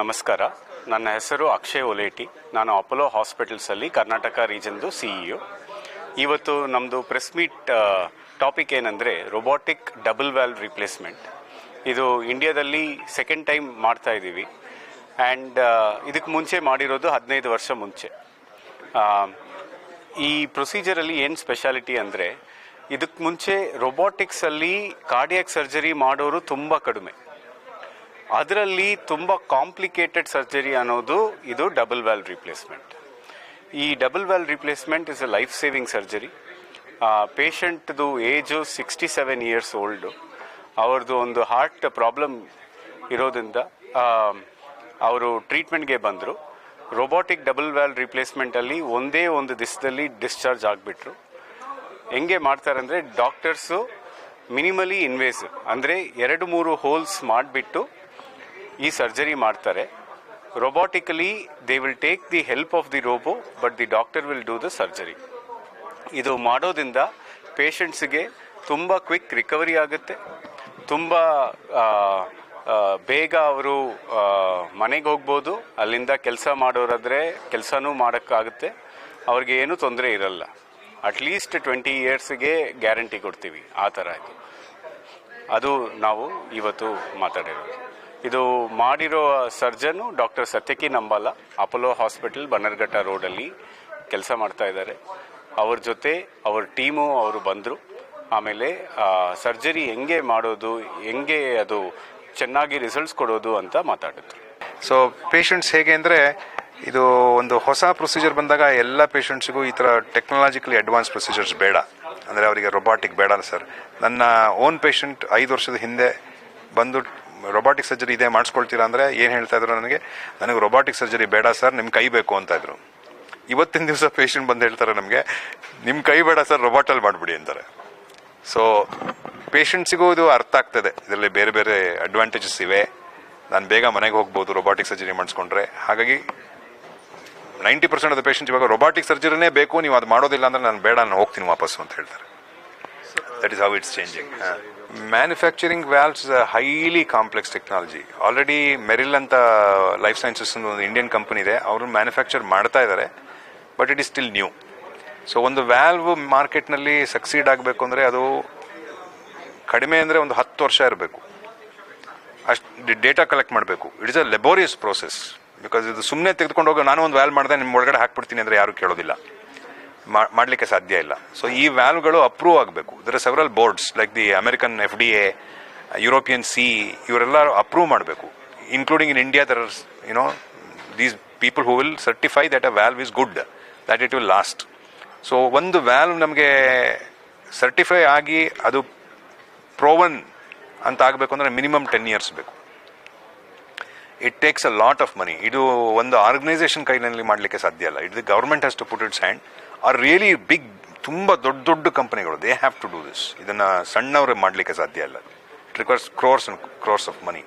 ನಮಸ್ಕಾರ. ನನ್ನ ಹೆಸರು ಅಕ್ಷಯ್ ಒಲೇಟಿ. ನಾನು ಅಪೋಲೋ ಹಾಸ್ಪಿಟಲ್ಸಲ್ಲಿ ಕರ್ನಾಟಕ ರೀಜನ್ದು ಸಿಇಒ ಇವತ್ತು ನಮ್ಮದು ಪ್ರೆಸ್ ಮೀಟ್ ಟಾಪಿಕ್ ಏನಂದರೆ ರೊಬೋಟಿಕ್ ಡಬಲ್ ವ್ಯಾಲ್ವ್ ರಿಪ್ಲೇಸ್ಮೆಂಟ್ ಇದು ಇಂಡಿಯಾದಲ್ಲಿ ಸೆಕೆಂಡ್ ಟೈಮ್ ಮಾಡ್ತಾ ಇದ್ದೀವಿ. ಆ್ಯಂಡ್ ಇದಕ್ಕೆ ಮುಂಚೆ ಮಾಡಿರೋದು ಹದಿನೈದು ವರ್ಷ ಮುಂಚೆ. ಈ ಪ್ರೊಸೀಜರಲ್ಲಿ ಏನು ಸ್ಪೆಷಾಲಿಟಿ ಅಂದರೆ ಇದಕ್ಕೆ ಮುಂಚೆ ರೊಬೋಟಿಕ್ಸಲ್ಲಿ ಕಾರ್ಡಿಯಾಕ್ ಸರ್ಜರಿ ಮಾಡೋರು ತುಂಬ ಕಡಿಮೆ. ಅದರಲ್ಲಿ ತುಂಬ ಕಾಂಪ್ಲಿಕೇಟೆಡ್ ಸರ್ಜರಿ ಅನ್ನೋದು ಇದು ಡಬಲ್ ವ್ಯಾಲ್ ರಿಪ್ಲೇಸ್ಮೆಂಟ್ ಈ double valve replacement is a life saving surgery ಪೇಷಂಟ್ದು age sixty seven years old ಅವ್ರದ್ದು ಒಂದು ಹಾರ್ಟ್ ಪ್ರಾಬ್ಲಮ್ ಇರೋದ್ರಿಂದ ಅವರು ಟ್ರೀಟ್ಮೆಂಟ್ಗೆ ಬಂದರು. ರೋಬೋಟಿಕ್ ಡಬಲ್ ವ್ಯಾಲ್ ರಿಪ್ಲೇಸ್ಮೆಂಟಲ್ಲಿ ಒಂದೇ ಒಂದು ದಿವಸದಲ್ಲಿ ಡಿಸ್ಚಾರ್ಜ್ ಆಗಿಬಿಟ್ರು. ಹೆಂಗೆ ಮಾಡ್ತಾರೆ ಅಂದರೆ ಡಾಕ್ಟರ್ಸು ಮಿನಿಮಲಿ ಇನ್ವೇಸಿವ್ ಅಂದರೆ ಎರಡು ಮೂರು ಹೋಲ್ಸ್ ಮಾಡಿಬಿಟ್ಟು ಈ ಸರ್ಜರಿ ಮಾಡ್ತಾರೆ. Robotically they will take the help of the robo but the doctor will do the surgery ಇದು ಮಾಡೋದ್ರಿಂದ ಪೇಷಂಟ್ಸ್ಗೆ ತುಂಬ ಕ್ವಿಕ್ ರಿಕವರಿ ಆಗುತ್ತೆ. ತುಂಬ ಬೇಗ ಅವರು ಮನೆಗೆ ಹೋಗ್ಬೋದು. ಅಲ್ಲಿಂದ ಕೆಲಸ ಮಾಡೋರಾದರೆ ಕೆಲಸನೂ ಮಾಡೋಕ್ಕಾಗುತ್ತೆ. ಅವ್ರಿಗೆ ಏನೂ ತೊಂದರೆ ಇರಲ್ಲ. ಅಟ್ಲೀಸ್ಟ್ ಟ್ವೆಂಟಿ ಇಯರ್ಸ್ಗೆ ಗ್ಯಾರಂಟಿ ಕೊಡ್ತೀವಿ. ಆ ಥರ ಅದು ನಾವು ಇವತ್ತು ಮಾತಾಡಿರೋದು. ಇದು ಮಾಡಿರೋ surgeon doctor Satyaki Nambala, Apollo hospital Bannerghatta ರೋಡಲ್ಲಿ ಕೆಲಸ ಮಾಡ್ತಾ ಇದ್ದಾರೆ. ಅವ್ರ ಜೊತೆ ಅವ್ರ ಟೀಮು ಅವರು ಬಂದರು. ಆಮೇಲೆ ಸರ್ಜರಿ ಹೆಂಗೆ ಮಾಡೋದು, ಹೆಂಗೆ ಅದು ಚೆನ್ನಾಗಿ ರಿಸಲ್ಟ್ಸ್ ಕೊಡೋದು ಅಂತ ಮಾತಾಡಿದ್ರು. ಸೊ ಪೇಷಂಟ್ಸ್ ಹೇಗೆ ಅಂದರೆ, ಇದು ಒಂದು ಹೊಸ ಪ್ರೊಸೀಜರ್ ಬಂದಾಗ ಎಲ್ಲ ಪೇಷಂಟ್ಸ್ಗೂ ಈ ಥರ ಟೆಕ್ನಾಲಜಿಕಲಿ ಅಡ್ವಾನ್ಸ್ ಪ್ರೊಸೀಜರ್ಸ್ ಬೇಡ. ಅಂದರೆ ಅವರಿಗೆ ರೊಬಾಟಿಕ್ ಬೇಡ ಸರ್. ನನ್ನ ಓನ್ ಪೇಷಂಟ್ ಐದು ವರ್ಷದ ಹಿಂದೆ ಬಂದು ರೊಬಾಟಿಕ್ ಸರ್ಜರಿ ಇದೆ ಮಾಡಿಸ್ಕೊಳ್ತೀರಾ ಅಂದರೆ ಏನು ಹೇಳ್ತಾ ಇದ್ರು ನನಗೆ ನನಗೆ ರೊಬಾಟಿಕ್ ಸರ್ಜರಿ ಬೇಡ ಸರ್ ನಿಮ್ಮ ಕೈ ಬೇಕು ಅಂತ ಇದ್ರು. ಇವತ್ತಿನ ದಿವಸ ಪೇಷಂಟ್ ಬಂದು ಹೇಳ್ತಾರೆ ನಮಗೆ ನಿಮ್ಮ ಕೈ ಬೇಡ ಸರ್ ರೊಬಾಟಲ್ಲಿ ಮಾಡಿಬಿಡಿ ಅಂತಾರೆ. ಸೊ ಪೇಷಂಟ್ಸಿಗೂ ಇದು ಅರ್ಥ ಆಗ್ತದೆ. ಇದರಲ್ಲಿ ಬೇರೆ ಬೇರೆ ಅಡ್ವಾಂಟೇಜಸ್ ಇವೆ. ನಾನು ಬೇಗ ಮನೆಗೆ ಹೋಗ್ಬೋದು ರೊಬಾಟಿಕ್ ಸರ್ಜರಿ ಮಾಡಿಸ್ಕೊಂಡ್ರೆ. ಹಾಗಾಗಿ ನೈಂಟಿ ಪರ್ಸೆಂಟ್ ಆಫ್ ಪೇಷಂಟ್ಸ್ ಇವಾಗ ರೊಬಾಟಿಕ್ ಸರ್ಜರಿನೇ ಬೇಕು, ನೀವು ಅದು ಮಾಡೋದಿಲ್ಲ ಅಂದರೆ ನಾನು ಬೇಡ, ನಾನು ಹೋಗ್ತೀನಿ ವಾಪಸ್ಸು ಅಂತ ಹೇಳ್ತಾರೆ. That is how it's changing manufacturing valves valves highly complex technology already Meril ಅಂತ ಲೈಫ್ ಸೈನ್ಸಸ್ ಒಂದು ಇಂಡಿಯನ್ ಕಂಪನಿ ಇದೆ. ಅವರು ಮ್ಯಾನುಫ್ಯಾಕ್ಚರ್ ಮಾಡ್ತಾ ಇದ್ದಾರೆ but it is still new so ಒಂದು ವ್ಯಾಲ್ವ್ ಮಾರ್ಕೆಟ್ನಲ್ಲಿ ಸಕ್ಸೀಡ್ ಆಗಬೇಕು ಅಂದರೆ ಅದು ಕಡಿಮೆ ಅಂದರೆ ಒಂದು ಹತ್ತು ವರ್ಷ ಇರಬೇಕು. ಅಷ್ಟು ಡೇಟಾ ಕಲೆಕ್ಟ್ ಮಾಡಬೇಕು. It is a laborious process because ಇದು ಸುಮ್ಮನೆ ತೆಗೆದುಕೊಂಡು ಹೋಗಿ, ನಾನು ಒಂದು ವ್ಯಾಲ್ ಮಾಡಿದೆ ನಿಮ್ಮ ಒಳಗಡೆ ಹಾಕ್ಬಿಡ್ತೀನಿ ಅಂದರೆ ಯಾರು ಕೇಳೋದಿಲ್ಲ. ಮಾಡ್ಲಿಕ್ಕೆ ಸಾಧ್ಯ ಇಲ್ಲ. ಸೊ ಈ ವ್ಯಾಲ್ವ್ಗಳು ಅಪ್ರೂವ್ ಆಗಬೇಕು. There several boards like the American F D A European C ಇವರೆಲ್ಲ ಅಪ್ರೂವ್ ಮಾಡಬೇಕು. Including in India there you know these people who will certify that a valve is good that it will last so ಒಂದು valve ನಮಗೆ certify ಆಗಿ ಅದು proven ಅಂತ ಆಗಬೇಕು ಅಂದರೆ minimum ten years ಬೇಕು. It takes a lot of money ಇದು ಒಂದು ಆರ್ಗನೈಸೇಷನ್ ಕೈನಲ್ಲಿ ಮಾಡಲಿಕ್ಕೆ ಸಾಧ್ಯ ಇಲ್ಲ. The government has to put its hand are really big ತುಂಬ ದೊಡ್ಡ ದೊಡ್ಡ ಕಂಪನಿಗಳು. They have to do this ಇದನ್ನು ಸಣ್ಣವರು ಮಾಡಲಿಕ್ಕೆ ಸಾಧ್ಯ ಇಲ್ಲ. It requires crores and crores of money